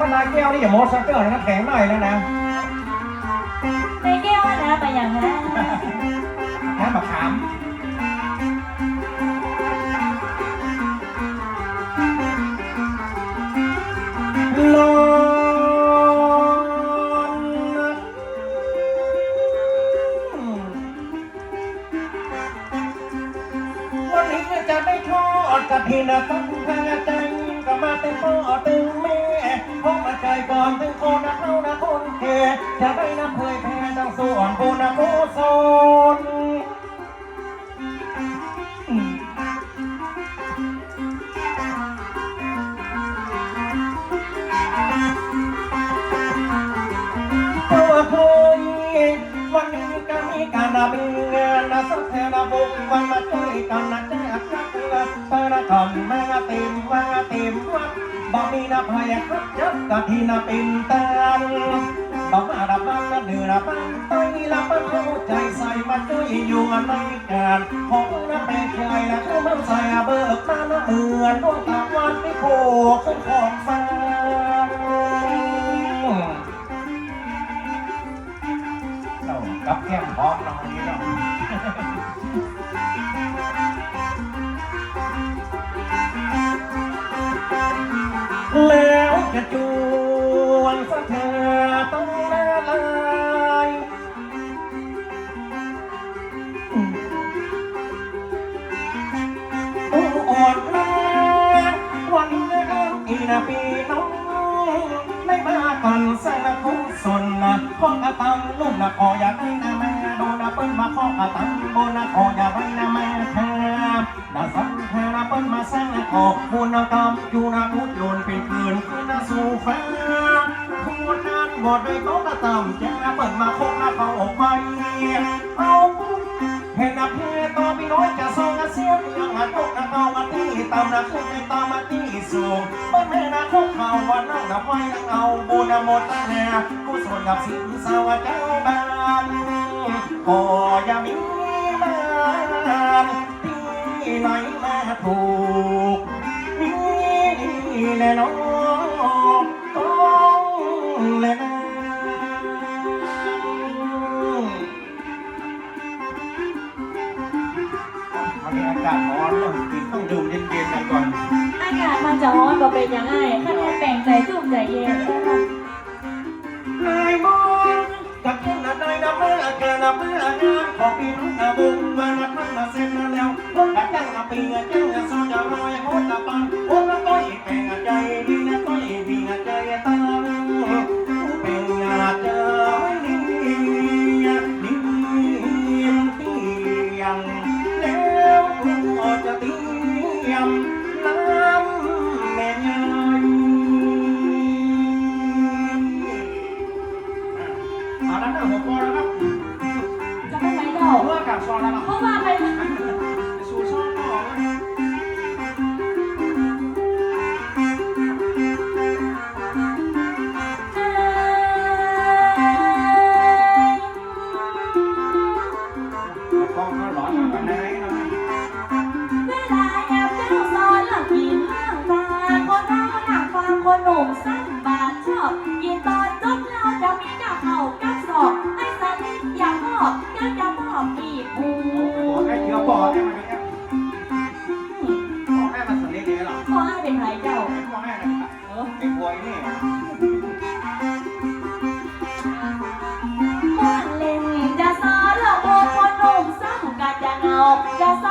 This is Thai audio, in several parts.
บรรดาแก้วนี่อย่าโม้ซักเกอร์นะแข็งหน่อยแล้วนะในแก้วนะไปอย่างนั้น น้ำมะขาม จะได้นับเผยแพ้ดังส่วนบุญนะกุศลตัวเคยวันนี้ก็มีการดำเนินนะสักแค่ระบุวันมาช่วยกันนะแจ๊กจักละเปิดทำมาติมมาเติมวัดบอกมีนะพายครับยักกะทีนะปินเตัน บอกมาดับบ้านนะเหนือบ้านไปละบ้านเข้าใจใส่มาช่วยอยู่ในการของนะเป็นใจนะคือมันใส่เบิกมานะเหมือนดวงตะวันที่โผล่ขึ้นของฟ้าเรากับแก้มพร้อมเราวันนี้เนาแล้วจะจู นาปีน้องไม่มาก่อนแสนคุสนนะข้อกระตังลุ่มนะขออยากให้นะแม่โดนนะเปิ้ลมาข้อกระตังโบนะขออยากให้นะแม่แทบนะสังแค่นะเปิ้ลมาสร้างนะขอบุญนะกรรมอยู่นะพุทธโยนเป็นคืนขึ้นนะสู่ฟ้าพูดนั้นบทไปก็กระตำแจ้งนะเปิ้ลมาคบนะเขาออกไปเอาเห็นนะเพต่อพี่น้อยจะส่งนะเสียงยังอะตกนะเอามาที่ ตามนะขึ้นไปตามมาที่สูงเปิ้ลแม่นะคุกเข่าวันนั่งนะไว้นั่งเอาบุญนะหมดนะแน่กุศลกับสิ่งสาวเจ้าบ้านขออย่ามีบ้านที่ไหนมาถูกนี่แน่นอนต้องแน่ เป็นยังไงคะแนนแปลงใจจุ่มใจเย็นนะคะนายมองกับกินอะไรนะเมื่อแกนับเมื่องานของพี่นนะบุญมานัดมันมาเซ็นมาแล้วพวกกันยังปีเจ้าโซจะรอยโคตรปังพวกเรก้อยแปลงใจดีนะ หนุ่มสั้นบาดชอบยินตอนจบเราจะมีกะเข่ากับศอกไอ้สลิดอย่ามอบจะจะมอบอีกผูบอกให้เชื้อปอดให้มันเนี่ยบอกให้มันสนิทดีหรอขอให้เป็นไรเจ้าบอกให้นะครับเออไอ้บวยนี่ม่วนเล่นจะสอนเรื่องโอ้คนหนุ่มซ้ำกันจะเงาจะส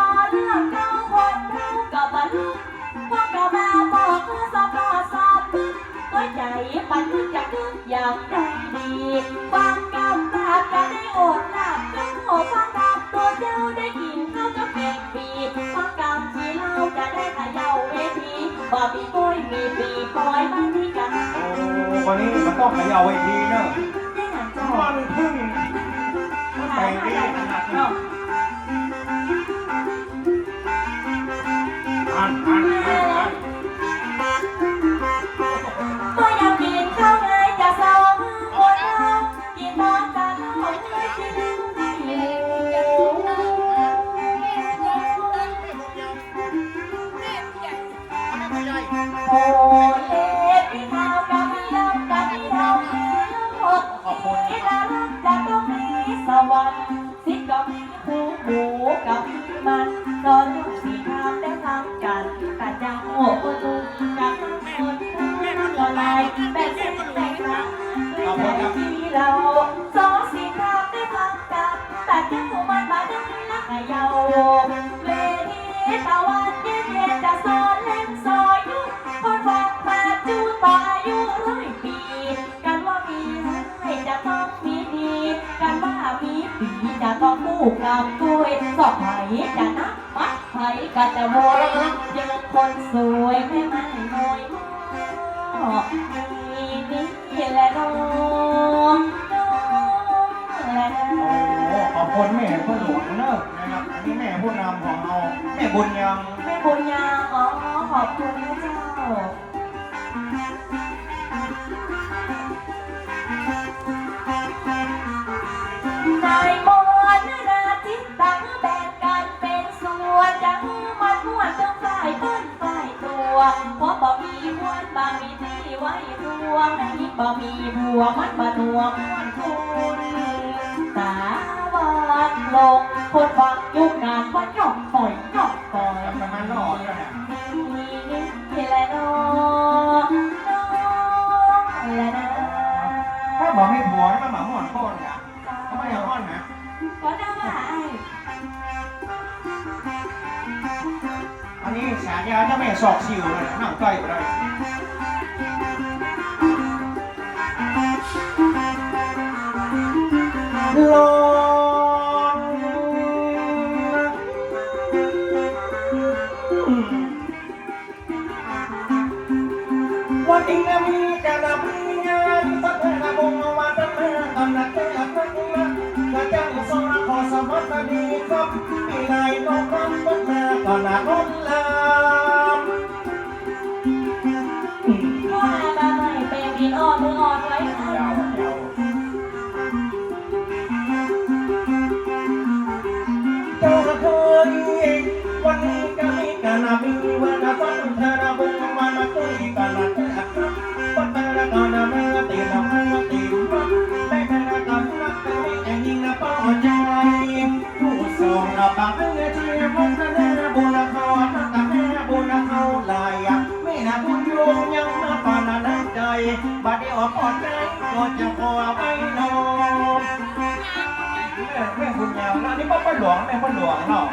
างไรดีฟังกำตาจะได้อดหลับกันหัวฟังกำตัวเจ้าได้กินข้าวกับแกงปีฟังกำที่เราจะได้ขย่าเวทีบ่มีปุ้ยมีปีปล่อยมันที่กันโอ้วันนี้มันต้องเขย่าไว้ทีเนอะได้หนังเจ้ามันพึ่งมันแต่งดีขนาดนี้อ่านอ่านอ่านอ่าน วันสิกับคู่หมูกับมันนอนลูกสีทามได้ทำกันกัดยังหัวประตูจากคนทั้งละลายแม่งเส้นแบ่งทางด้ใจที่เราสองสีทามได้ทำกันแต่ยังหัวมันมาดังนักเยา จะนับมัดไผ่ก็จะโวยเจอคนสวยไม่ไมันน้อยมีนี่แหละน้องน้องและโอ้โหขอบคุณแม่พ่อหลวงเนอะนะครับอันนี้แม่ผู้นำของเราแม่บุญยังแม่บุญยังอ๋อขอบคุณนะเจ้า บะมีบัวมัดบะนัว long. บมาแนบบุญเขาทังมาปานาใจบัดนี้ออกอดใจก็จะขอไปนอนแม่แม่คุณยาวนะนี่ป้าป้าหลวงแม่ป้าหลวงเนาะ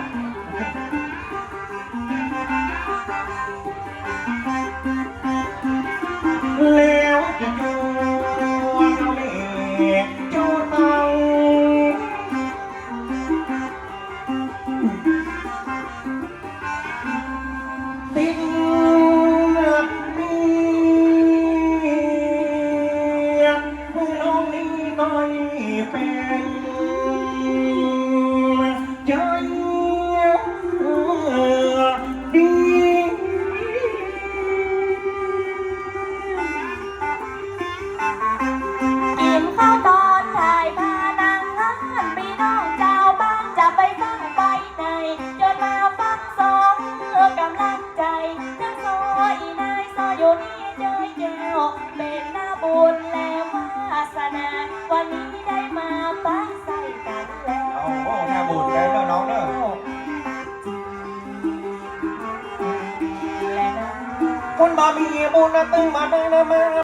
แล้วจะอยู่ แก้วเป็นหน้าบุญและวาสนา วันนี้ได้มาปักใส่กันแล้วโอ้หน้าบุญแล้วเนอะน้องเนอะและนะคบามีบุญนะตึงมาตึงนะมา